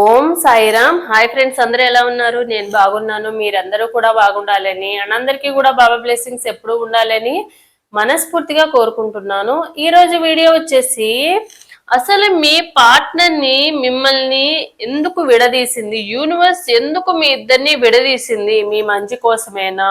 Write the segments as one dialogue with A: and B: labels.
A: ఓం Sairam. Hi friends అందరూ ఎలా ఉన్నారు? నేను బాగున్నాను. మీరందరూ కూడా బాగుండాలని అండ్ అందరికీ కూడా బాబా బ్లెస్సింగ్స్ ఎప్పుడూ ఉండాలని మనస్ఫూర్తిగా కోరుకుంటున్నాను. ఈ రోజు వీడియో వచ్చేసి అసలు మీ పార్ట్నర్ని మిమ్మల్ని ఎందుకు విడదీసింది? యూనివర్స్ ఎందుకు మీ ఇద్దరిని విడదీసింది? మీ మంచి కోసమేనా?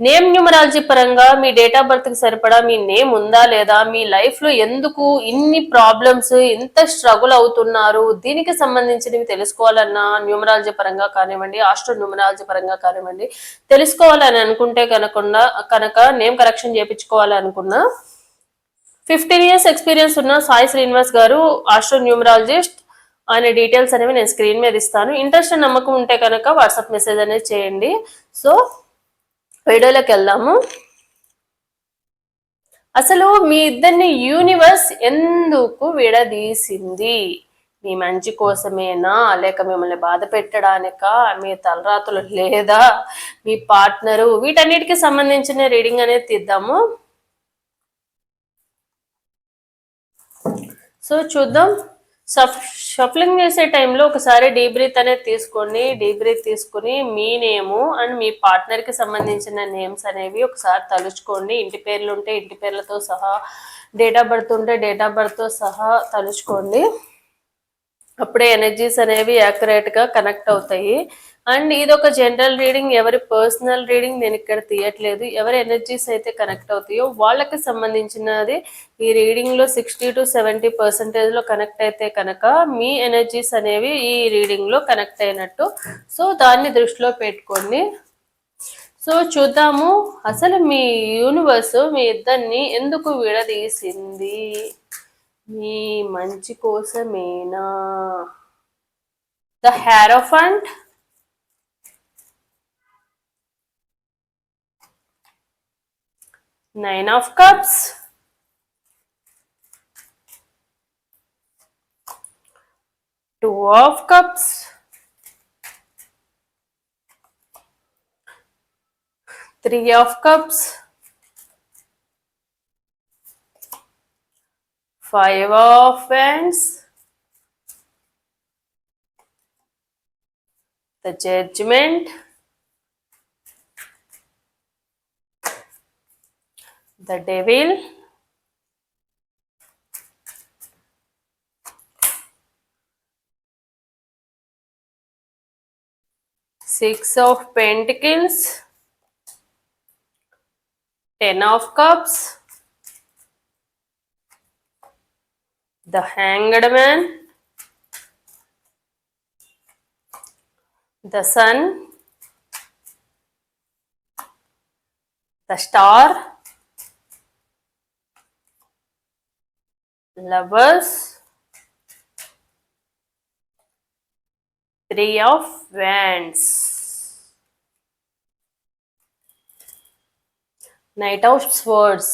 A: నేమ్ న్యూమరాలజీ పరంగా మీ డేట్ ఆఫ్ బర్త్కి సరిపడా మీ నేమ్ ఉందా లేదా మీ లైఫ్లో ఎందుకు ఇన్ని ప్రాబ్లమ్స్ ఇంత స్ట్రగుల్ అవుతున్నారు దీనికి సంబంధించినవి తెలుసుకోవాలన్నా న్యూమరాలజీ పరంగా కానివ్వండి ఆస్ట్రో న్యూమరాలజీ పరంగా కానివ్వండి తెలుసుకోవాలని అనుకుంటే కనుకుండా కనుక నేమ్ కరెక్షన్ చేయించుకోవాలనుకున్నా ఫిఫ్టీన్ ఇయర్స్ ఎక్స్పీరియన్స్ ఉన్న సాయి శ్రీనివాస్ గారు ఆస్ట్రో న్యూమరాలజిస్ట్ ఆయన డీటెయిల్స్ అనేవి నేను స్క్రీన్ మీద ఇస్తాను. ఇంట్రెస్ట్ నమ్మకం ఉంటే కనుక వాట్సాప్ మెసేజ్ అనేది చేయండి. సో వీడియోలోకి వెళ్దాము. అసలు మీ ఇద్దరిని యూనివర్స్ ఎందుకు విడదీసింది? మీ మంచి కోసమేనా? లేక మిమ్మల్ని బాధ పెట్టడానిక? మీ తలరాతులు లేదా? మీ పార్ట్నరు? వీటన్నిటికి సంబంధించిన రీడింగ్ అనేది తీద్దాము. సో చూద్దాం. షఫ్లింగ్ చేసే టైంలో ఒకసారి డీ బ్రీత్ అనేది తీసుకోండి. డీ బ్రీత్ తీసుకుని మీ నేము అండ్ మీ పార్ట్నర్కి సంబంధించిన నేమ్స్ అనేవి ఒకసారి తలుచుకోండి. ఇంటి పేర్లు ఉంటే ఇంటి పేర్లతో సహా డేట్ ఆఫ్ బర్త్ ఉంటే డేట్ ఆఫ్ బర్త్తో సహా తలుచుకోండి. అప్పుడే ఎనర్జీస్ అనేవి యాక్యురేట్గా కనెక్ట్ అవుతాయి. అండ్ ఇది ఒక జనరల్ రీడింగ్ ఎవరి పర్సనల్ రీడింగ్ నేను ఇక్కడ తీయట్లేదు. ఎవరి ఎనర్జీస్ అయితే కనెక్ట్ అవుతాయో వాళ్ళకి సంబంధించినది ఈ రీడింగ్లో సిక్స్టీ టు సెవెంటీ పర్సెంటేజ్లో కనెక్ట్ అయితే కనుక మీ ఎనర్జీస్ అనేవి ఈ రీడింగ్లో కనెక్ట్ అయినట్టు. సో దాన్ని దృష్టిలో పెట్టుకోండి. సో చూద్దాము అసలు మీ యూనివర్స్ మీ ఇద్దరిని ఎందుకు విడదీసింది? మీ మంచి కోసమేనా? The hierophant nine of cups. Two of cups. Three of cups. Five of wands. The judgment. The devil. Six of pentacles. Ten of cups. The hanged man. The sun. The star lovers three of wands knight of swords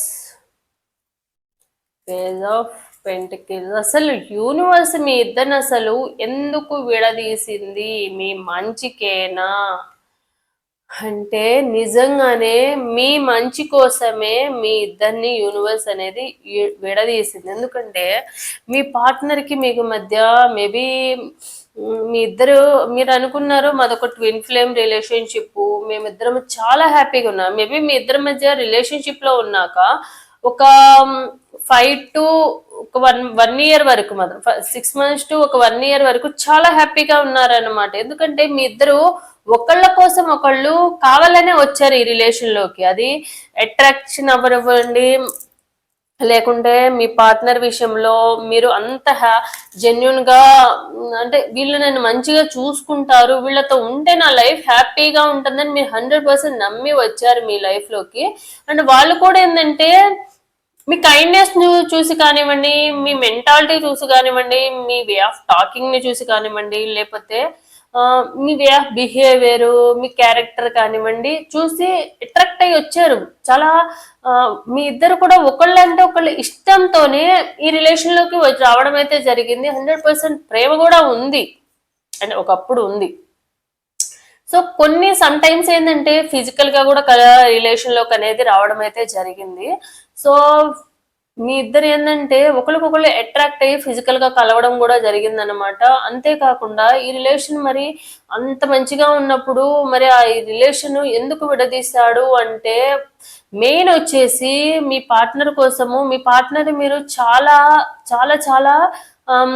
A: page of pentacles. అసలు universe మీ ఇద్దరిని అసలు ఎందుకు విడదీసింది? మీ మంచికేనా? అంటే నిజంగానే మీ మంచి కోసమే మీ ఇద్దరిని యూనివర్స్ అనేది విడదీసింది. ఎందుకంటే మీ పార్ట్నర్కి మీకు మధ్య మేబీ మీ ఇద్దరు మీరు అనుకున్నారు మాదొక ట్విన్ ఫ్లేమ్ రిలేషన్షిప్ మేమిద్దరం చాలా హ్యాపీగా ఉన్నాం. మేబీ మీ ఇద్దరి మధ్య రిలేషన్షిప్లో ఉన్నాక ఒక ఫైవ్ టు ఒక వన్ వన్ ఇయర్ వరకు మాత్రం. సిక్స్ మంత్స్ టు ఒక వన్ ఇయర్ వరకు చాలా హ్యాపీగా ఉన్నారన్నమాట. ఎందుకంటే మీ ఇద్దరు ఒకళ్ళ కోసం ఒకళ్ళు కావాలనే వచ్చారు ఈ రిలేషన్లోకి అది అట్రాక్షన్ అవ్వనివ్వండి లేకుంటే మీ పార్ట్నర్ విషయంలో మీరు అంత హ్యా జెన్యున్గా అంటే వీళ్ళు నన్ను మంచిగా చూసుకుంటారు వీళ్ళతో ఉంటే నా లైఫ్ హ్యాపీగా ఉంటుందని మీరు హండ్రెడ్ పర్సెంట్ నమ్మి వచ్చారు మీ లైఫ్లోకి అండ్ వాళ్ళు కూడా ఏంటంటే మీ కైండ్నెస్ను చూసి కానివ్వండి మీ మెంటాలిటీ చూసి కానివ్వండి మీ వే ఆఫ్ టాకింగ్ని చూసి కానివ్వండి లేకపోతే మీ వే ఆఫ్ బిహేవియర్ మీ క్యారెక్టర్ కానివ్వండి చూసి అట్రాక్ట్ అయ్యి వచ్చారు. చాలా మీ ఇద్దరు కూడా ఒకళ్ళంటే ఒకళ్ళు ఇష్టంతోనే ఈ రిలేషన్లోకి వచ్చి రావడం అయితే జరిగింది. హండ్రెడ్ పర్సెంట్ ప్రేమ కూడా ఉంది. అంటే ఒకప్పుడు ఉంది. సో కొన్ని సమ్ టైమ్స్ ఏంటంటే ఫిజికల్గా కూడా కల రిలేషన్లోకి అనేది రావడం అయితే జరిగింది. సో మీ ఇద్దరు ఏంటంటే ఒకరికొకరు అట్రాక్ట్ అయ్యి ఫిజికల్గా కలవడం కూడా జరిగిందనమాట అంతేకాకుండా ఈ రిలేషన్ మరి అంత మంచిగా ఉన్నప్పుడు మరి ఆ రిలేషన్ ఎందుకు విడదీశాడు అంటే మెయిన్ వచ్చేసి మీ పార్ట్నర్ కోసము మీ పార్ట్నర్ మీరు చాలా చాలా చాలా um,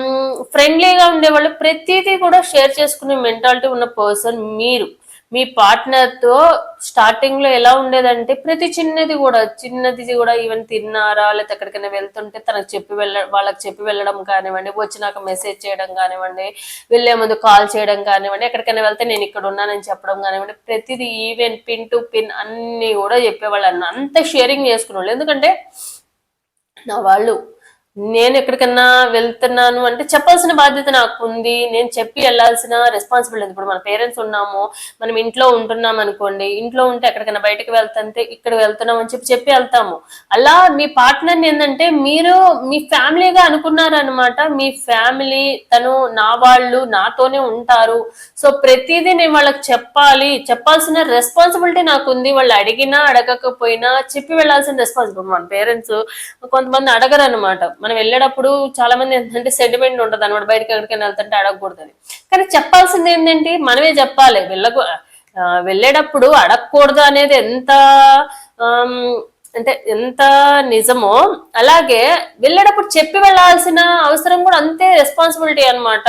A: ఫ్రెండ్లీగా ఉండేవాళ్ళు. ప్రతిదీ కూడా షేర్ చేసుకునే మెంటాలిటీ ఉన్న పర్సన్ మీరు. మీ పార్ట్నర్తో స్టార్టింగ్లో స్టార్టింగ్లో ఎలా ఉండేదంటే ప్రతి చిన్నది కూడా చిన్నది కూడా ఈవెన్ తిన్నారా లేకపోతే ఎక్కడికైనా వెళ్తుంటే తనకు చెప్పి వెళ్ళ వాళ్ళకి చెప్పి వెళ్ళడం కానివ్వండి వచ్చినాక మెసేజ్ చేయడం కానివ్వండి వెళ్ళే ముందు కాల్ చేయడం కానివ్వండి ఎక్కడికైనా వెళ్తే నేను ఇక్కడ ఉన్నానని చెప్పడం కానివ్వండి ప్రతిదీ ఈవెన్ పిన్ టు పిన్ అన్ని కూడా చెప్పేవాళ్ళు అంత షేరింగ్ చేసుకునేవాళ్ళు. ఎందుకంటే నా వాళ్ళు నేను ఎక్కడికన్నా వెళ్తున్నాను అంటే చెప్పాల్సిన బాధ్యత నాకు ఉంది నేను చెప్పి వెళ్ళాల్సిన రెస్పాన్సిబిలిటీ ఇప్పుడు మన పేరెంట్స్ ఉన్నాము మనం ఇంట్లో ఉంటున్నాం అనుకోండి ఇంట్లో ఉంటే ఎక్కడికైనా బయటకు వెళ్తుంటే ఇక్కడ వెళ్తున్నాం అని చెప్పి చెప్పి వెళ్తాము. అలా మీ పార్ట్నర్ ఏంటంటే మీరు మీ ఫ్యామిలీగా అనుకున్నారనమాట మీ ఫ్యామిలీ తను నా వాళ్ళు నాతోనే ఉంటారు. సో ప్రతిదీ నేను వాళ్ళకి చెప్పాలి. చెప్పాల్సిన రెస్పాన్సిబిలిటీ నాకు ఉంది వాళ్ళు అడిగినా అడగకపోయినా చెప్పి వెళ్ళాల్సిన రెస్పాన్సిబిలిటీ మన పేరెంట్స్ కొంతమంది అడగరు అనమాట మనం వెళ్ళేటప్పుడు చాలా మంది ఏంటంటే సెంటిమెంట్ ఉంటుంది అనమాట. బయటకు ఎక్కడికైనా వెళ్తుంటే అడగకూడదని. కానీ చెప్పాల్సింది ఏంటంటే మనమే చెప్పాలి. వెళ్ళకు వెళ్ళేటప్పుడు అడగకూడదు అనేది ఎంత అంటే ఎంత నిజమో అలాగే వెళ్ళేటప్పుడు చెప్పి వెళ్ళాల్సిన అవసరం కూడా అంతే రెస్పాన్సిబిలిటీ అనమాట.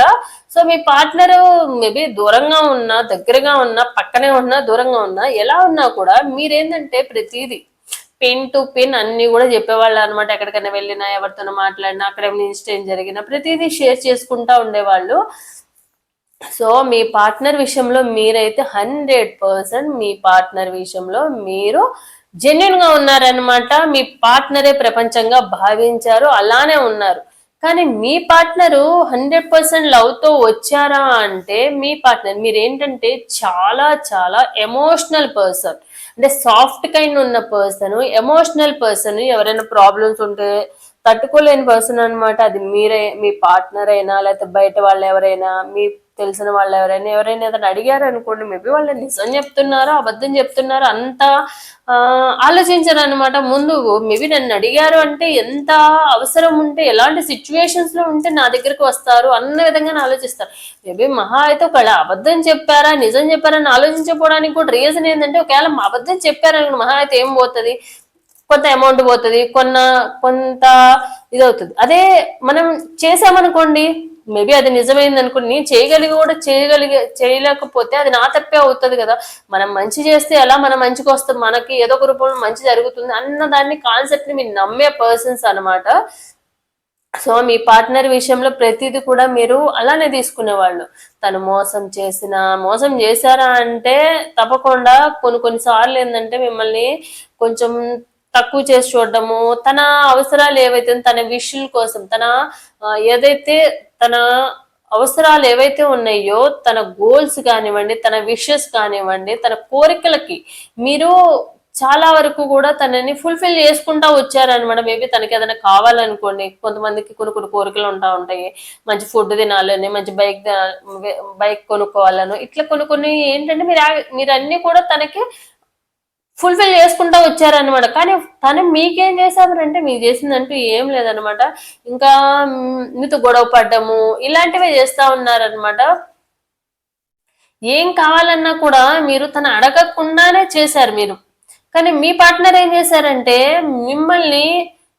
A: సో మీ పార్ట్నర్ మేబీ దూరంగా ఉన్నా దగ్గరగా ఉన్నా పక్కనే ఉన్నా దూరంగా ఉన్నా ఎలా ఉన్నా కూడా మీరేంటంటే ప్రతిదీ పిన్ టు పిన్ అన్ని కూడా చెప్పేవాళ్ళు అనమాట ఎక్కడికైనా వెళ్ళినా ఎవరితోనో మాట్లాడినా అక్కడ ఏమైనా ఇన్సిడెంట్ జరిగినా ప్రతిదీ షేర్ చేసుకుంటా ఉండేవాళ్ళు. సో మీ పార్ట్నర్ విషయంలో మీరైతే హండ్రెడ్ పర్సెంట్ మీ పార్ట్నర్ విషయంలో మీరు జెన్యున్గా ఉన్నారనమాట మీ పార్ట్నరే ప్రపంచంగా భావించారు అలానే ఉన్నారు. కానీ మీ పార్ట్నరు హండ్రెడ్ పర్సెంట్ లవ్తో వచ్చారా అంటే మీ పార్ట్నర్ మీరు ఏంటంటే చాలా చాలా ఎమోషనల్ పర్సన్. అంటే సాఫ్ట్ కైండ్ ఉన్న పర్సన్ ఎమోషనల్ పర్సన్ ఎవరైనా ప్రాబ్లమ్స్ ఉంటే తట్టుకోలేని పర్సన్ అన్నమాట. అది మీరే మీ పార్ట్నర్ అయినా లేకపోతే బయట వాళ్ళు ఎవరైనా మీ తెలిసిన వాళ్ళు ఎవరైనా ఎవరైనా ఏదైనా అడిగారు అనుకోండి మేబీ వాళ్ళు నిజం చెప్తున్నారు అబద్ధం చెప్తున్నారు అంత ఆలోచించారు ఆలోచించరు అనమాట ముందు మేబీ నన్ను అడిగారు అంటే ఎంత అవసరం ఉంటే ఎలాంటి సిచ్యువేషన్స్లో ఉంటే నా దగ్గరకు వస్తారు అన్న విధంగా ఆలోచిస్తారు మేబీ మహా అయితే ఒకవేళ అబద్ధం చెప్పారా నిజం చెప్పారని ఆలోచించకపోవడానికి కూడా రీజన్ ఏంటంటే ఒకవేళ మా అబద్ధం చెప్పారనుకోండి మహా అయితే ఏం పోతుంది? కొంత అమౌంట్ పోతుంది కొన్న కొంత ఇది అవుతుంది. అదే మనం చేసామనుకోండి మేబీ అది నిజమైంది అనుకోండి నేను చేయగలిగి కూడా చేయగలిగే చేయలేకపోతే అది నా తప్పే అవుతుంది కదా. మనం మంచి చేస్తే ఎలా మనం మంచికి వస్తుంది? మనకి ఏదో ఒక రూపంలో మంచి జరుగుతుంది అన్న దాన్ని కాన్సెప్ట్ని మీరు నమ్మే పర్సన్స్ అనమాట సో మీ పార్ట్నర్ విషయంలో ప్రతిదీ కూడా మీరు అలానే తీసుకునేవాళ్ళు. తను మోసం చేసిన మోసం చేశారా అంటే తప్పకుండా కొన్ని కొన్ని సార్లు ఏంటంటే మిమ్మల్ని కొంచెం తక్కువ చేసి చూడడము తన అవసరాలు ఏవైతే తన విషయం కోసం తన ఏదైతే తన అవసరాలు ఏవైతే ఉన్నాయో తన గోల్స్ కానివ్వండి తన విషెస్ కానివ్వండి తన కోరికలకి మీరు చాలా వరకు కూడా తనని ఫుల్ఫిల్ చేసుకుంటా వచ్చారనమాట మేబీ తనకి ఏదైనా కావాలనుకోండి కొంతమందికి కొన్ని కొన్ని కోరికలు ఉంటా ఉంటాయి. మంచి ఫుడ్ తినాలని మంచి బైక్ బైక్ కొనుక్కోవాలను ఇట్లా కొన్ని కొన్ని ఏంటంటే మీరు మీరు అన్ని కూడా తనకి ఫుల్ఫిల్ చేసుకుంటా వచ్చారనమాట కానీ తను మీకేం చేశారంటే మీకు చేసిందంటూ ఏం లేదనమాట ఇంకా మీతో గొడవ పడ్డము ఇలాంటివే చేస్తా ఉన్నారనమాట ఏం కావాలన్నా కూడా మీరు తను అడగకుండానే చేశారు మీరు. కానీ మీ పార్ట్నర్ ఏం చేశారంటే మిమ్మల్ని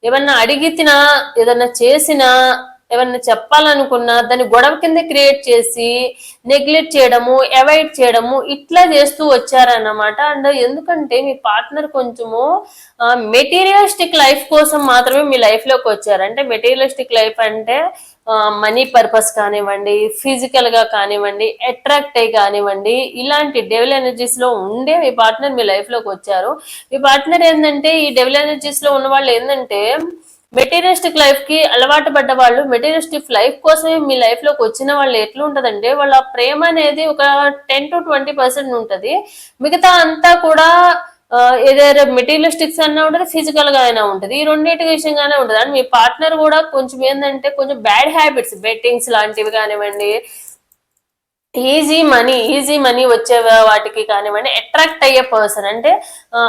A: ఏమన్నా అడిగితినా ఏదన్నా చేసినా ఏమన్నా చెప్పాలనుకున్నా దాన్ని గొడవ కింద క్రియేట్ చేసి నెగ్లెక్ట్ చేయడము అవాయిడ్ చేయడము ఇట్లా చేస్తూ వచ్చారన్నమాట. అండ్ ఎందుకంటే మీ పార్ట్నర్ కొంచెము మెటీరియలిస్టిక్ లైఫ్ కోసం మాత్రమే మీ లైఫ్లోకి వచ్చారంటే వచ్చారు. అంటే మెటీరియలిస్టిక్ లైఫ్ అంటే మనీ పర్పస్ కానివ్వండి ఫిజికల్గా కానివ్వండి అట్రాక్ట్ అయ్యి కానివ్వండి ఇలాంటి డెవల్ ఎనర్జీస్లో ఉండే మీ పార్ట్నర్ మీ లైఫ్లోకి వచ్చారు. మీ పార్ట్నర్ ఏంటంటే ఈ డెవల్ ఎనర్జీస్లో ఉన్న వాళ్ళు ఏంటంటే మెటీరియలిస్టిక్ లైఫ్కి అలవాటు పడ్డ వాళ్ళు మెటీరియలిస్టిక్ లైఫ్ కోసమే మీ లైఫ్లోకి వచ్చిన వాళ్ళు ఎట్లా ఉంటదంటే వాళ్ళ ప్రేమ అనేది ఒక టెన్ టు ట్వంటీ పర్సెంట్ ఉంటది. మిగతా అంతా కూడా ఏదైనా మెటీరియలిస్టిక్స్ అన్నా ఉంటుంది ఫిజికల్గా అయినా ఉంటుంది. ఈ రెండింటి విషయంగానే ఉంటుంది. అండ్ మీ పార్ట్నర్ కూడా కొంచెం ఏంటంటే కొంచెం బ్యాడ్ హ్యాబిట్స్ బెట్టింగ్స్ లాంటివి కానివ్వండి ఈజీ మనీ ఈజీ మనీ వచ్చే వాటికి కానివ్వండి అట్రాక్ట్ అయ్యే పర్సన్ అంటే ఆ,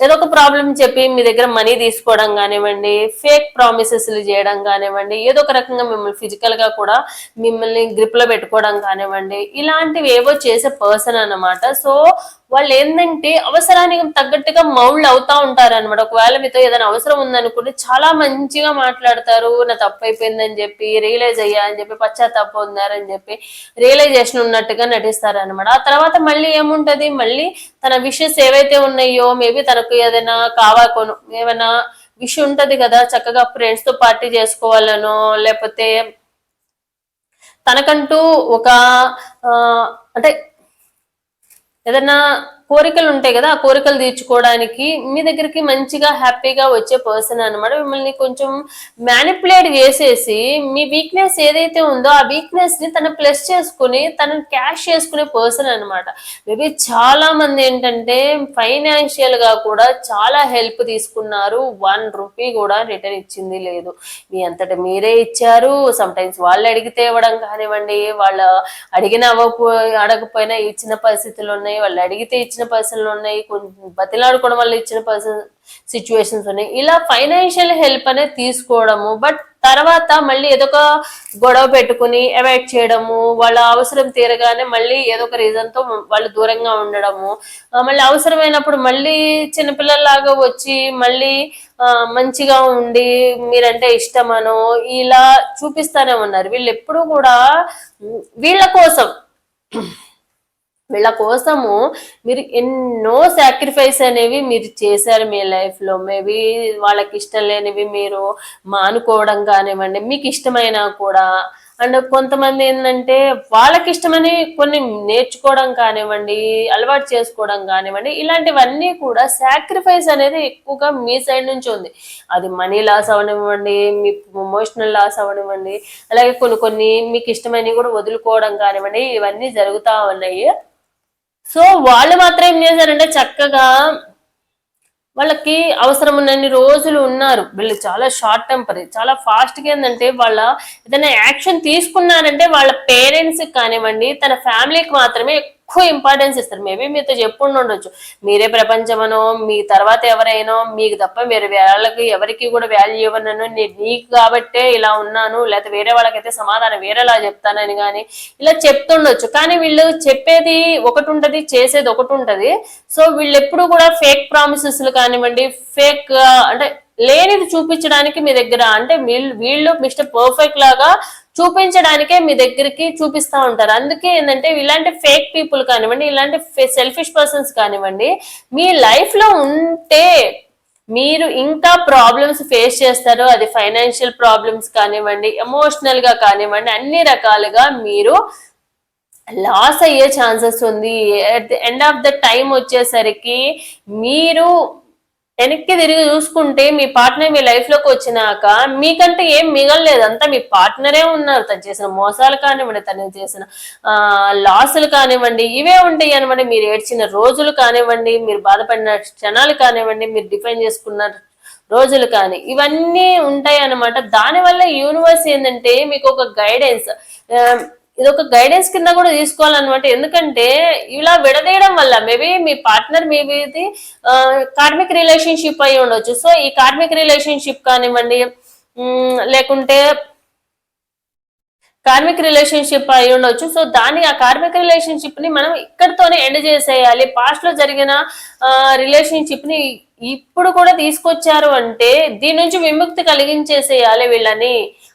A: ఏదో ఒక ప్రాబ్లం చెప్పి మీ దగ్గర మనీ తీసుకోవడం కానివ్వండి ఫేక్ ప్రామిసెస్ చేయడం కానివ్వండి ఏదో ఒక రకంగా మిమ్మల్ని ఫిజికల్గా కూడా మిమ్మల్ని గ్రిప్లో పెట్టుకోవడం కానివ్వండి ఇలాంటివి ఏవో చేసే పర్సన్ అన్నమాట. సో వాళ్ళు ఏంటంటే అవసరానికి తగ్గట్టుగా మౌల్డ్ అవుతా ఉంటారు అనమాట ఒకవేళ మీతో ఏదైనా అవసరం ఉందనుకుంటే చాలా మంచిగా మాట్లాడతారు. నా తప్పు అయిపోయిందని చెప్పి రియలైజ్ అయ్యా అని చెప్పి పశ్చాత్తాప పొందారని చెప్పి రియలైజేషన్ ఉన్నట్టుగా నటిస్తారు అనమాట ఆ తర్వాత మళ్ళీ ఏముంటది? మళ్ళీ తన విషెస్ ఏవైతే ఉన్నాయో మేబీ తనకు ఏదైనా కావా కొను ఏమైనా విషయం ఉంటది కదా చక్కగా ఫ్రెండ్స్తో పార్టీ చేసుకోవాలనో లేకపోతే తనకంటూ ఒక అంటే ఏదన్నా కోరికలు ఉంటాయి కదా ఆ కోరికలు తీర్చుకోవడానికి మీ దగ్గరికి మంచిగా హ్యాపీగా వచ్చే పర్సన్ అన్నమాట. మిమ్మల్ని కొంచెం మ్యానిపులేట్ చేసేసి మీ వీక్నెస్ ఏదైతే ఉందో ఆ వీక్నెస్ని తను ప్లస్ చేసుకుని తను క్యాష్ చేసుకునే పర్సన్ అన్నమాట. మేబీ చాలా మంది ఏంటంటే ఫైనాన్షియల్గా కూడా చాలా హెల్ప్ తీసుకున్నారు. వన్ రూపీ కూడా రిటర్న్ ఇచ్చింది లేదు. మీ అంతటా మీరే ఇచ్చారు. సమ్ టైమ్స్ వాళ్ళు అడిగితే ఇవ్వడం కానివ్వండి వాళ్ళ అడిగిన అవ్వకపో అడగకపోయినా ఇచ్చిన పరిస్థితులు ఉన్నాయి. వాళ్ళు అడిగితే ఇచ్చిన ఇచ్చిన పర్సన్లు ఉన్నాయి కొంచెం బతిలాడుకోవడం వల్ల ఇచ్చిన పర్సన్ సిచ్యువేషన్స్ ఉన్నాయి. ఇలా ఫైనాన్షియల్ హెల్ప్ అనేది తీసుకోవడము బట్ తర్వాత మళ్ళీ ఏదో ఒక గొడవ పెట్టుకుని అవాయిడ్ చేయడము వాళ్ళ అవసరం తీరగానే మళ్ళీ ఏదో ఒక రీజన్తో వాళ్ళు దూరంగా ఉండడము మళ్ళీ అవసరమైనప్పుడు మళ్ళీ చిన్నపిల్లల్లాగా వచ్చి మళ్ళీ మంచిగా ఉండి మీరంటే ఇష్టమను ఇలా చూపిస్తానే ఉన్నారు. వీళ్ళు ఎప్పుడు కూడా వీళ్ళ కోసం వీళ్ళ కోసము మీరు ఎన్నో సాక్రిఫైస్ అనేవి మీరు చేశారు మీ లైఫ్లో మేబీ వాళ్ళకి ఇష్టం లేనివి మీరు మానుకోవడం కానివ్వండి మీకు ఇష్టమైనా కూడా. అండ్ కొంతమంది ఏంటంటే వాళ్ళకి ఇష్టమని కొన్ని నేర్చుకోవడం కానివ్వండి అలవాటు చేసుకోవడం కానివ్వండి ఇలాంటివన్నీ కూడా సాక్రిఫైస్ అనేది ఎక్కువగా మీ సైడ్ నుంచి ఉంది. అది మనీ లాస్ అవనివ్వండి మీ ఎమోషనల్ లాస్ అవనివ్వండి అలాగే కొన్ని కొన్ని మీకు ఇష్టమైనవి కూడా వదులుకోవడం కానివ్వండి ఇవన్నీ జరుగుతూ ఉన్నాయి. సో వాళ్ళు మాత్రం ఏం చేశారంటే చక్కగా వాళ్ళకి అవసరం ఉన్నన్ని రోజులు ఉన్నారు. వీళ్ళు చాలా షార్ట్ టెంపర్ చాలా ఫాస్ట్గా ఏంటంటే వాళ్ళ ఏదైనా యాక్షన్ తీసుకున్నారంటే వాళ్ళ పేరెంట్స్కి కానివ్వండి తన ఫ్యామిలీకి మాత్రమే ఎక్కువ ఇంపార్టెన్స్ ఇస్తారు. మేబీ మీతో చెప్పుండి ఉండొచ్చు. మీరే ప్రపంచమనో మీ తర్వాత ఎవరైనా మీకు తప్ప మీరు వాళ్ళకి ఎవరికి కూడా వాల్యూ ఇవ్వనను. నేను నీకు కాబట్టే ఇలా ఉన్నాను. లేకపోతే వేరే వాళ్ళకైతే సమాధానం వేరేలా చెప్తానని కానీ ఇలా చెప్తుండొచ్చు. కానీ వీళ్ళు చెప్పేది ఒకటి ఉంటది చేసేది ఒకటి ఉంటది. సో వీళ్ళు ఎప్పుడు కూడా ఫేక్ ప్రామిసెస్లు కానివ్వండి ఫేక్ అంటే లేనిది చూపించడానికి మీ దగ్గర అంటే వీళ్ళు వీళ్ళు మిస్టర్ పర్ఫెక్ట్ లాగా చూపించడానికే మీ దగ్గరికి చూపిస్తూ ఉంటారు. అందుకే ఏంటంటే ఇలాంటి ఫేక్ పీపుల్ కానివ్వండి ఇలాంటి సెల్ఫిష్ పర్సన్స్ కానివ్వండి మీ లైఫ్లో ఉంటే మీరు ఇంకా ప్రాబ్లమ్స్ ఫేస్ చేస్తారు. అది ఫైనాన్షియల్ ప్రాబ్లమ్స్ కానివ్వండి ఎమోషనల్గా కానివ్వండి అన్ని రకాలుగా మీరు లాస్ అయ్యే ఛాన్సెస్ ఉంది. At the end of the time వచ్చేసరికి మీరు వెనక్కి తిరిగి చూసుకుంటే మీ పార్ట్నర్ మీ లైఫ్లోకి వచ్చినాక మీకంటే ఏం మిగలలేదు. అంతా మీ పార్ట్నరే ఉన్నారు. తను చేసిన మోసాలు కానివ్వండి తను చేసిన లాసులు కానివ్వండి ఇవే ఉంటాయి అనమాట మీరు ఏడ్చిన రోజులు కానివ్వండి మీరు బాధపడిన క్షణాలు కానివ్వండి మీరు డిఫైన్ చేసుకున్న రోజులు కానీ ఇవన్నీ ఉంటాయి అనమాట దానివల్ల యూనివర్స్ ఏంటంటే మీకు ఒక గైడెన్స్ ఇది ఒక గైడెన్స్ కింద కూడా తీసుకోవాలన్నమాట. ఎందుకంటే ఇలా విడదీయడం వల్ల మేబీ మీ పార్ట్నర్ మేబీ ఇది కార్మిక్ రిలేషన్షిప్ అయి ఉండొచ్చు. సో ఈ కార్మిక్ రిలేషన్షిప్ కానివ్వండి లేకుంటే కార్మిక్ రిలేషన్షిప్ అయి ఉండొచ్చు. సో దాని ఆ కార్మిక రిలేషన్షిప్ని మనం ఇక్కడితోనే ఎండ్ చేసేయాలి. పాస్ట్లో జరిగిన రిలేషన్షిప్ని ఇప్పుడు కూడా తీసుకొచ్చారు అంటే దీని నుంచి విముక్తి కలిగించేసేయాలి వీళ్ళని.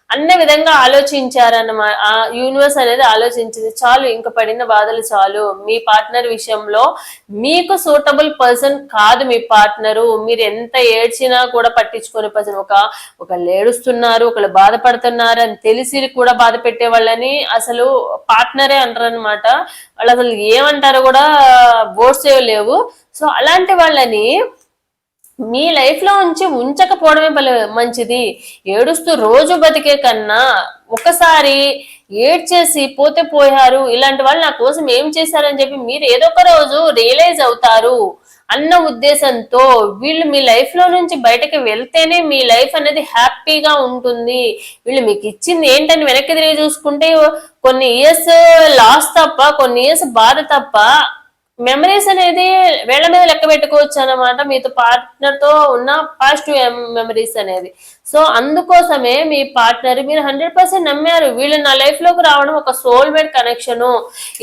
A: అన్న విధంగా ఆలోచించారన్నమాట ఆ యూనివర్స్ అనేది ఆలోచించింది. చాలు ఇంక పడిన బాధలు చాలు. మీ పార్ట్నర్ విషయంలో మీకు సూటబుల్ పర్సన్ కాదు మీ పార్ట్నరు మీరు ఎంత ఏడ్చినా కూడా పట్టించుకునే పర్సన్ ఒక ఒకళ్ళు ఏడుస్తున్నారు ఒకళ్ళు బాధపడుతున్నారు అని తెలిసి కూడా బాధ పెట్టే వాళ్ళని అసలు పార్ట్నరే అంటారు అనమాట వాళ్ళు అసలు ఏమంటారో కూడా బోర్డ్స్ లేవు. సో అలాంటి వాళ్ళని మీ లైఫ్లో ఉంచి ఉంచకపోవడమే భలే మంచిది. ఏడుస్తూ రోజు బతికే కన్నా ఒకసారి ఏడ్చేసి పోతే పోయారు ఇలాంటి వాళ్ళు నా కోసం ఏం చేశారని చెప్పి మీరు ఏదో ఒక రోజు రియలైజ్ అవుతారు అన్న ఉద్దేశంతో వీళ్ళు మీ లైఫ్లో నుంచి బయటకు వెళ్తేనే మీ లైఫ్ అనేది హ్యాపీగా ఉంటుంది. వీళ్ళు మీకు ఇచ్చింది ఏంటని వెనక్కి తిరిగి చూసుకుంటే కొన్ని ఇయర్స్ లాస్ తప్ప కొన్ని ఇయర్స్ బాధ తప్ప మెమరీస్ అనేది వేళ్ళ మీద లెక్క పెట్టుకోవచ్చు అన్నమాట. మీతో పార్ట్నర్తో ఉన్న పాజిటివ్ మెమరీస్ అనేది. సో అందుకోసమే మీ పార్ట్నర్ మీరు హండ్రెడ్ పర్సెంట్ నమ్మారు. వీళ్ళు నా లైఫ్లోకి రావడం ఒక సోల్మేట్ కనెక్షన్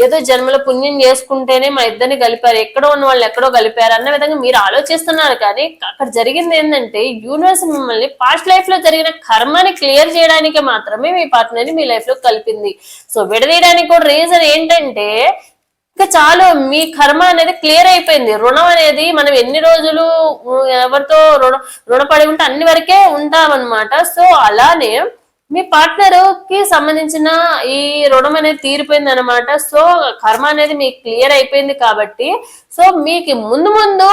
A: ఏదో జన్మల పుణ్యం చేసుకుంటేనే మా ఇద్దరిని కలిపారు. ఎక్కడో ఉన్న వాళ్ళు ఎక్కడో కలిపారు అన్న విధంగా మీరు ఆలోచిస్తున్నారు. కానీ అక్కడ జరిగింది ఏంటంటే యూనివర్స్ మిమ్మల్ని పాస్ట్ లైఫ్లో జరిగిన కర్మని క్లియర్ చేయడానికి మాత్రమే మీ పార్ట్నర్ని మీ లైఫ్లో కలిపింది. సో విడదీయడానికి కూడా రీజన్ ఏంటంటే ఇంకా చాలు మీ కర్మ అనేది క్లియర్ అయిపోయింది. రుణం అనేది మనం ఎన్ని రోజులు ఎవరితో రుణ రుణపడి ఉంటే అన్ని వరకే ఉంటామన్నమాట. సో అలానే మీ పార్ట్నర్కి సంబంధించిన ఈ రుణం అనేది తీరిపోయింది అనమాట సో కర్మ అనేది మీకు క్లియర్ అయిపోయింది కాబట్టి సో మీకు ముందు ముందు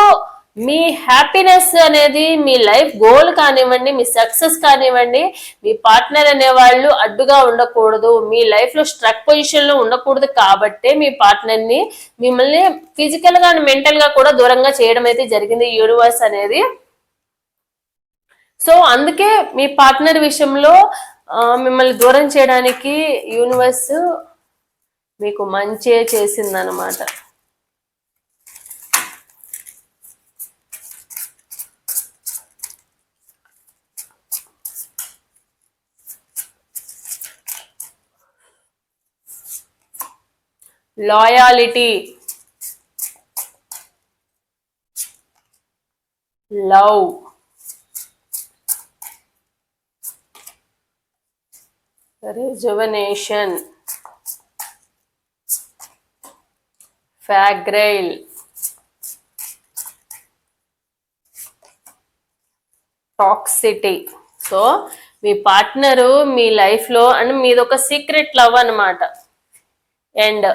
A: మీ హ్యాపీనెస్ అనేది మీ లైఫ్ గోల్ కానివ్వండి మీ సక్సెస్ కానివ్వండి మీ పార్ట్నర్ అనే వాళ్ళు అడ్డుగా ఉండకూడదు. మీ లైఫ్లో స్ట్రక్ పొజిషన్లో ఉండకూడదు కాబట్టే మీ పార్ట్నర్ని మిమ్మల్ని ఫిజికల్గా మెంటల్గా కూడా దూరంగా చేయడం అయితే జరిగింది యూనివర్స్ అనేది. సో అందుకే మీ పార్ట్నర్ విషయంలో మిమ్మల్ని దూరం చేయడానికి యూనివర్స్ మీకు మంచి చేసిందనమాట loyalty love rejuvenation fragile toxicity so మీ పార్ట్నరు మీ లైఫ్లో అండ్ మీది ఒక సీక్రెట్ లవ్ అన్నమాట. And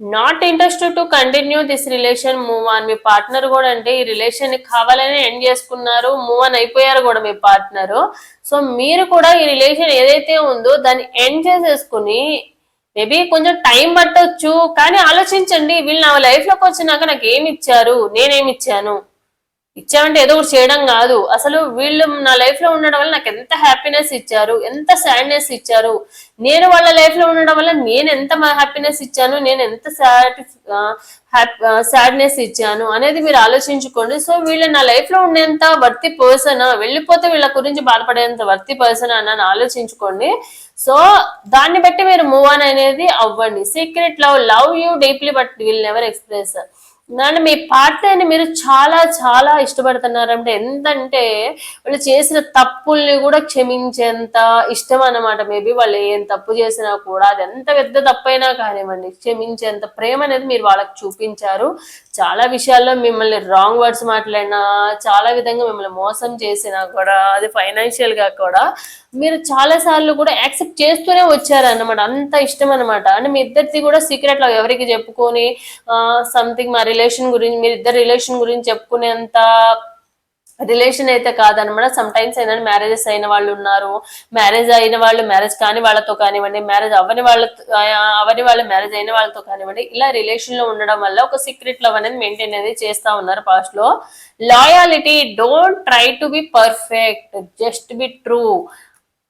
A: not interested to continue this relation move on me partner కూడా అంటే ఈ రిలేషన్ కావాలని ఎండ్ చేసుకున్నారు మూవ్ ఆన్ అయిపోయారు కూడా మీ పార్ట్నర్ సో మీరు కూడా ఈ రిలేషన్ ఏదైతే ఉందో దాన్ని ఎండ్ చేసేసుకుని మేబీ కొంచెం టైం పట్టొచ్చు కానీ ఆలోచించండి వీళ్ళు నా లైఫ్లోకి వచ్చినాక నాకు ఏమి ఇచ్చారు నేనేమి ఇచ్చాను. ఇచ్చామంటే ఏదో ఒకటి చేయడం కాదు. అసలు వీళ్ళు నా లైఫ్లో ఉండడం వల్ల నాకు ఎంత హ్యాపీనెస్ ఇచ్చారు ఎంత సాడ్నెస్ ఇచ్చారు. నేను వాళ్ళ లైఫ్లో ఉండడం వల్ల నేను ఎంత హ్యాపీనెస్ ఇచ్చాను నేను ఎంత సాడ్నెస్ ఇచ్చాను అనేది మీరు ఆలోచించుకోండి. సో వీళ్ళు నా లైఫ్లో ఉండేంత వర్తి పర్సన్ వెళ్ళిపోతే వీళ్ళ గురించి బాధపడేంత వర్తి పర్సన్ అని ఆలోచించుకోండి. సో దాన్ని బట్టి మీరు మూవ్ ఆన్ అనేది అవ్వండి. Secret love love you deeply but will never express నన్ను మీ పార్ట్నర్ని మీరు చాలా చాలా ఇష్టపడుతున్నారంటే ఎంతంటే వాళ్ళు చేసిన తప్పుల్ని కూడా క్షమించేంత ఇష్టం అన్నమాట. మేబీ వాళ్ళు ఏం తప్పు చేసినా కూడా అది ఎంత పెద్ద తప్పైనా కానివ్వండి క్షమించేంత ప్రేమ అనేది మీరు వాళ్ళకి చూపించారు. చాలా విషయాల్లో మిమ్మల్ని రాంగ్ వర్డ్స్ మాట్లాడినా చాలా విధంగా మిమ్మల్ని మోసం చేసినా కూడా అది ఫైనాన్షియల్గా కూడా మీరు చాలా సార్లు కూడా యాక్సెప్ట్ చేస్తూనే వచ్చారన్నమాట. అంత ఇష్టం అనమాట అంటే మీ ఇద్దరిది కూడా సీక్రెట్లో ఎవరికి చెప్పుకొని సంథింగ్ మరి రిలేషన్ గురించి మీరు ఇద్దరు రిలేషన్ గురించి చెప్పుకునేంత రిలేషన్ అయితే కాదనమాట. సమ్ టైమ్స్ ఏంటంటే మ్యారేజెస్ అయిన వాళ్ళు ఉన్నారు. మ్యారేజ్ అయిన వాళ్ళు మ్యారేజ్ కాని వాళ్ళతో కానివ్వండి మ్యారేజ్ అవ్వని వాళ్ళ అవని వాళ్ళు మ్యారేజ్ అయిన వాళ్ళతో కానివ్వండి ఇలా రిలేషన్లో ఉండడం వల్ల ఒక సీక్రెట్ లవ్ అనేది మెయింటైన్ అనేది చేస్తూ ఉన్నారు పాస్ట్లో loyalty don't try to be perfect just be true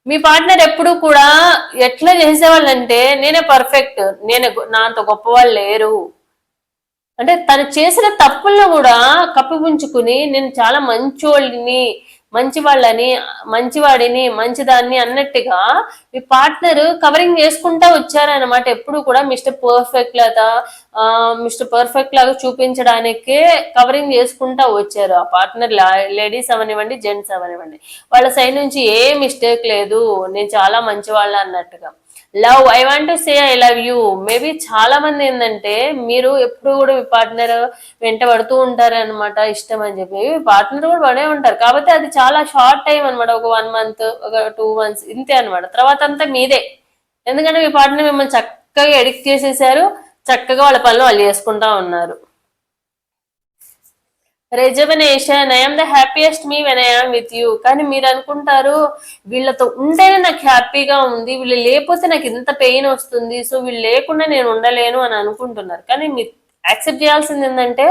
A: me partner ఎప్పుడు కూడా ఎట్లా చేసేవాళ్ళంటే నేనే పర్ఫెక్ట్ నేనే గొ- నాంత గొప్ప వాళ్ళు లేరు. అంటే తను చేసిన తప్పులను కూడా కప్పిపుంచుకుని నేను చాలా మంచోళ్ళని మంచి వాళ్ళని మంచివాడిని మంచిదాన్ని అన్నట్టుగా మీ పార్ట్నర్ కవరింగ్ చేసుకుంటా వచ్చారనమాట ఎప్పుడు కూడా మిస్టర్ పర్ఫెక్ట్ లేదా మిస్టర్ పర్ఫెక్ట్ లాగా చూపించడానికే కవరింగ్ చేసుకుంటా వచ్చారు. ఆ పార్ట్నర్ లేడీస్ అవనివ్వండి జెంట్స్ అవనివ్వండి. వాళ్ళ సైడ్ నుంచి ఏ మిస్టేక్ లేదు నేను చాలా మంచి వాళ్ళ అన్నట్టుగా. Love I want to say I love you maybe చాలా మంది ఏంటంటే మీరు ఎప్పుడు కూడా మీ పార్ట్నర్ వెంట పడుతూ ఉంటారు అనమాట ఇష్టం అని చెప్పి. పార్ట్నర్ కూడా పడే ఉంటారు. కాబట్టి అది చాలా షార్ట్ టైం అనమాట ఒక వన్ మంత్ ఒక టూ మంత్స్ ఇంతే అనమాట తర్వాత అంతా మీదే. ఎందుకంటే మీ పార్ట్నర్ మిమ్మల్ని చక్కగా ఎడిక్ట్ చేసేసారు. చక్కగా వాళ్ళ పనులు వాళ్ళు చేసుకుంటా ఉన్నారు. Rejuvenation I'm the happiest me when I'm with you కానీ మీరు అనుకుంటారు వీళ్ళతో ఉంటేనే నాకు హ్యాపీగా ఉంది వీళ్ళు లేకపోతే నాకు ఇంత పెయిన్ వస్తుంది సో వీళ్ళు లేకుండా నేను ఉండలేను అని అనుకుంటున్నారు. కానీ మీరు యాక్సెప్ట్ చేయాల్సింది ఏంటంటే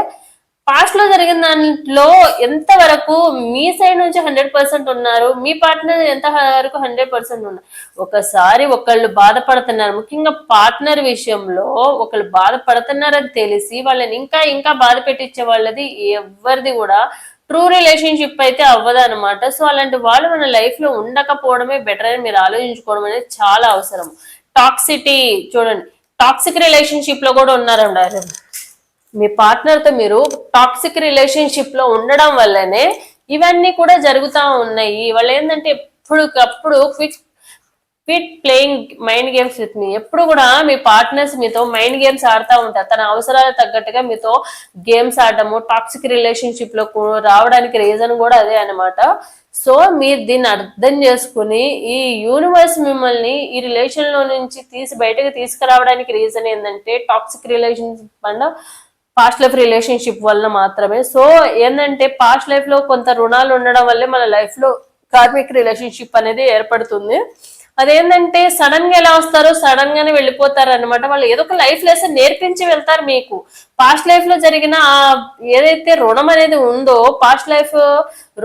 A: పాస్ట్లో జరిగిన దాంట్లో ఎంత వరకు మీ సైడ్ నుంచి హండ్రెడ్ పర్సెంట్ ఉన్నారు? మీ పార్ట్నర్ ఎంత వరకు హండ్రెడ్ పర్సెంట్ ఉన్నారు? ఒకసారి ఒకళ్ళు బాధపడుతున్నారు. ముఖ్యంగా పార్ట్నర్ విషయంలో ఒకళ్ళు బాధపడుతున్నారని తెలిసి వాళ్ళని ఇంకా ఇంకా బాధ పెట్టించే వాళ్ళది ఎవరిది కూడా ట్రూ రిలేషన్షిప్ అయితే అవ్వదు అనమాట సో అలాంటి వాళ్ళు మన లైఫ్లో ఉండకపోవడమే బెటర్ అని మీరు ఆలోచించుకోవడం అనేది చాలా అవసరం. టాక్సిటీ చూడండి. టాక్సిక్ రిలేషన్షిప్లో కూడా ఉన్నారండి మీ పార్ట్నర్తో మీరు టాక్సిక్ రిలేషన్షిప్లో ఉండడం వల్లనే ఇవన్నీ కూడా జరుగుతూ ఉన్నాయి. వాళ్ళు ఏంటంటే ఎప్పటికప్పుడు quick quit playing mind games with me ఎప్పుడు కూడా మీ పార్ట్నర్స్ మీతో మైండ్ గేమ్స్ ఆడుతూ ఉంటారు తన అవసరాలకు తగ్గట్టుగా మీతో గేమ్స్ ఆడటము టాక్సిక్ రిలేషన్షిప్లో రావడానికి రీజన్ కూడా అదే అన్నమాట. సో మీరు దీన్ని అర్థం చేసుకుని ఈ యూనివర్స్ మిమ్మల్ని ఈ రిలేషన్లో నుంచి తీసి బయటకు తీసుకురావడానికి రీజన్ ఏంటంటే టాక్సిక్ రిలేషన్షిప్ అన్న పాస్ట్ లైఫ్ రిలేషన్షిప్ వల్ల మాత్రమే. సో ఏంటంటే పాస్ట్ లైఫ్లో కొంత రుణాలు ఉండడం వల్లే మన లైఫ్లో కార్మిక్ రిలేషన్షిప్ అనేది ఏర్పడుతుంది. అదేంటంటే సడన్గా ఎలా వస్తారో సడన్ గానే వెళ్ళిపోతారు అనమాట వాళ్ళు ఏదో ఒక లైఫ్ లెసన్ నేర్పించి వెళ్తారు మీకు. పాస్ట్ లైఫ్లో జరిగిన ఆ ఏదైతే రుణం అనేది ఉందో పాస్ట్ లైఫ్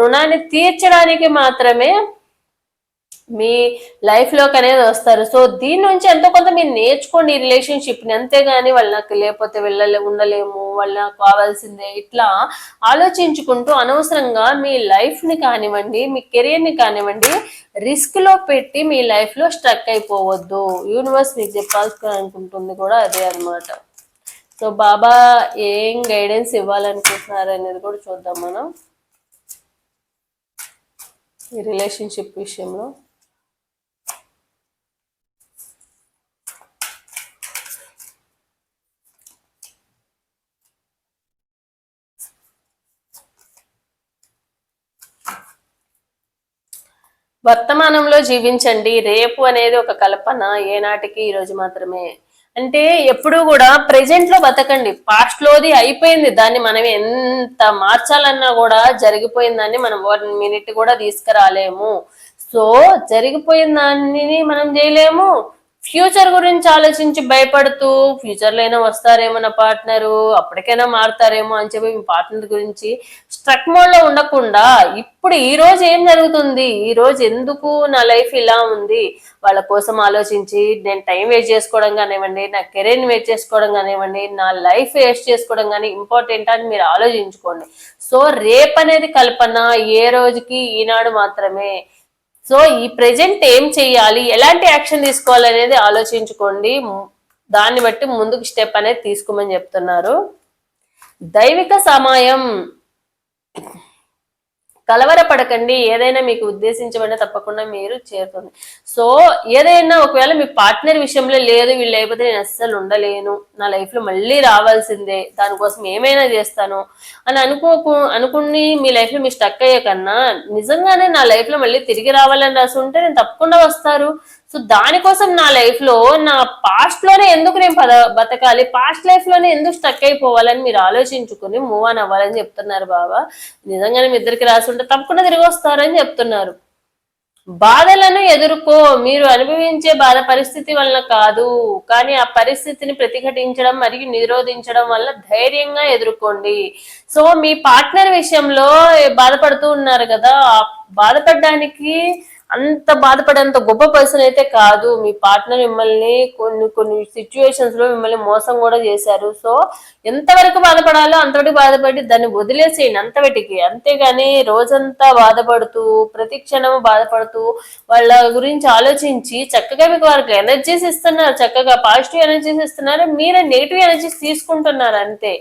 A: రుణాన్ని తీర్చడానికి మాత్రమే మీ లైఫ్లోకి అనేది వస్తారు. సో దీని నుంచి ఎంతో కొంత మీరు నేర్చుకోండి ఈ రిలేషన్షిప్ని. అంతేగాని వాళ్ళు నాకు లేకపోతే వెళ్ళలే ఉండలేము వాళ్ళు నాకు కావాల్సిందే ఇట్లా ఆలోచించుకుంటూ అనవసరంగా మీ లైఫ్ని కానివ్వండి మీ కెరియర్ని కానివ్వండి రిస్క్లో పెట్టి మీ లైఫ్లో స్ట్రక్ అయిపోవద్దు. యూనివర్స్ మీకు చెప్పాల్సి అనుకుంటుంది కూడా అదే అన్నమాట. సో బాబా ఏం గైడెన్స్ ఇవ్వాలనుకుంటున్నారు అనేది కూడా చూద్దాం మనం ఈ రిలేషన్షిప్ విషయంలో. వర్తమానంలో జీవించండి. రేపు అనేది ఒక కల్పన ఏనాటికి ఈరోజు మాత్రమే. అంటే ఎప్పుడూ కూడా ప్రెజెంట్లో బతకండి. పాస్ట్ లోది అయిపోయింది. దాన్ని మనం ఎంత మార్చాలన్నా కూడా జరిగిపోయిన దాన్ని మనం వన్ మినిట్ కూడా తీసుకురాలేము. సో జరిగిపోయిన దాన్ని మనం చేయలేము. ఫ్యూచర్ గురించి ఆలోచించి భయపడుతూ ఫ్యూచర్లో అయినా వస్తారేమో నా పార్ట్నరు అప్పటికైనా మారుతారేమో అని చెప్పి మీ పార్ట్నర్ గురించి స్ట్రక్ మోడ్లో ఉండకుండా ఇప్పుడు ఈ రోజు ఏం జరుగుతుంది? ఈ రోజు ఎందుకు నా లైఫ్ ఇలా ఉంది? వాళ్ళ కోసం ఆలోచించి నేను టైం వేస్ట్ చేసుకోవడం కానివ్వండి నా కెరీర్ని వేస్ట్ చేసుకోవడం కానివ్వండి నా లైఫ్ వేస్ట్ చేసుకోవడం కానీ ఇంపార్టెంట్ అని మీరు ఆలోచించుకోండి. సో రేపు అనేది కల్పన ఏ రోజుకి? ఈనాడు మాత్రమే. సో ఈ ప్రెజెంట్ ఏం చేయాలి? ఎలాంటి యాక్షన్ తీసుకోవాలి అనేది ఆలోచించుకోండి. దాన్ని బట్టి ముందుకు స్టెప్ అనేది తీసుకోమని చెప్తున్నారు. దైవిక సమయం. కలవరపడకండి. ఏదైనా మీకు ఉద్దేశించబడిన తప్పకుండా మీరు చేరుతుంది సో ఏదైనా ఒకవేళ మీ పార్ట్నర్ విషయంలో లేదు వీళ్ళు లేకపోతే నేను అస్సలు ఉండలేను నా లైఫ్లో మళ్ళీ రావాల్సిందే దానికోసం ఏమైనా చేస్తాను అని అనుకోకు అనుకుని మీ లైఫ్లో మీరు స్టక్ అయ్యే కన్నా నిజంగానే నా లైఫ్లో మళ్ళీ తిరిగి రావాలని రాసి ఉంటే నేను తప్పకుండా వస్తారు. సో దానికోసం నా లైఫ్లో నా పాస్ట్లోనే ఎందుకు నేను పద బతకాలి? పాస్ట్ లైఫ్లోనే ఎందుకు స్టక్ అయిపోవాలని మీరు ఆలోచించుకుని మూవ్ ఆన్ అవ్వాలని చెప్తున్నారు బాబా. నిజంగానే మీ ఇద్దరికి రాసి ఉంటే తప్పకుండా తిరిగి వస్తారని చెప్తున్నారు. బాధలను ఎదుర్కో. మీరు అనుభవించే బాధ పరిస్థితి వలన కాదు. కానీ ఆ పరిస్థితిని ప్రతిఘటించడం మరియు నిరోధించడం వల్ల ధైర్యంగా ఎదుర్కోండి. సో మీ పార్ట్నర్ విషయంలో బాధపడుతూ ఉన్నారు కదా. బాధపడడానికి అంత బాధపడేంత గొప్ప పర్సన్ అయితే కాదు. మీ పార్ట్నర్ మిమ్మల్ని కొన్ని కొన్ని సిచ్యువేషన్స్లో మిమ్మల్ని మోసం కూడా చేశారు. సో ఎంతవరకు బాధపడాలో అంతవరకు బాధపడి దాన్ని వదిలేసేయండి అంతవటికి. అంతేగాని రోజంతా బాధపడుతూ ప్రతి క్షణం బాధపడుతూ వాళ్ళ గురించి ఆలోచించి చక్కగా మీకు వారికి ఎనర్జీస్ ఇస్తున్నారు. చక్కగా పాజిటివ్ ఎనర్జీస్ ఇస్తున్నారు. మీరే నెగిటివ్ ఎనర్జీస్ తీసుకుంటున్నారు అంతే.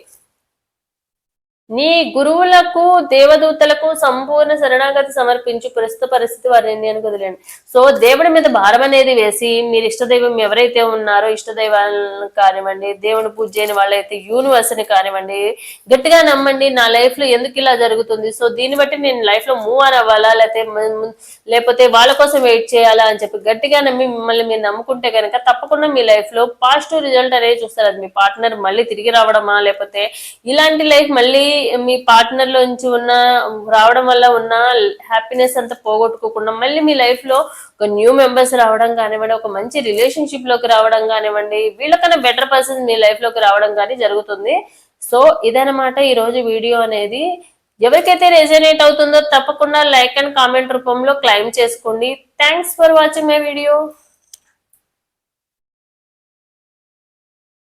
A: నీ గురువులకు దేవదూతలకు సంపూర్ణ శరణాగతి సమర్పించి ప్రస్తుత పరిస్థితి వారిని అని సో దేవుడి మీద భారం అనేది వేసి మీరు ఇష్టదైవం ఎవరైతే ఉన్నారో ఇష్టదైవాలను కానివ్వండి దేవుని పూజ చేయని వాళ్ళైతే యూనివర్స్ని కానివ్వండి గట్టిగా నమ్మండి నా లైఫ్లో ఎందుకు ఇలా జరుగుతుంది? సో దీన్ని బట్టి నేను లైఫ్లో మూవ్ ఆన్ అవ్వాలా? లేకపోతే లేకపోతే వాళ్ళ కోసం వెయిట్ చేయాలా? అని చెప్పి గట్టిగా నమ్మి మిమ్మల్ని మీరు నమ్ముకుంటే కనుక తప్పకుండా మీ లైఫ్లో పాజిటివ్ రిజల్ట్ అనేది చూస్తారు. అది మీ పార్ట్నర్ మళ్ళీ తిరిగి రావడమా? లేకపోతే ఇలాంటి లైఫ్ మళ్ళీ మీ పార్ట్నర్ లోంచి ఉన్న రావడం వల్ల ఉన్న హ్యాపీనెస్ అంతా పోగొట్టుకోకుండా మళ్ళీ మీ లైఫ్లో ఒక న్యూ మెంబర్స్ రావడం కానివ్వండి ఒక మంచి రిలేషన్షిప్లోకి రావడం కానివ్వండి వీళ్ళకన్నా బెటర్ పర్సన్ మీ లైఫ్లోకి రావడం కానీ జరుగుతుంది. సో ఇదనమాట ఈ రోజు వీడియో అనేది. ఎవరికైతే రెజనేట్ అవుతుందో తప్పకుండా లైక్ అండ్ కామెంట్ రూపంలో క్లైమ్ చేసుకోండి. Thanks for watching my video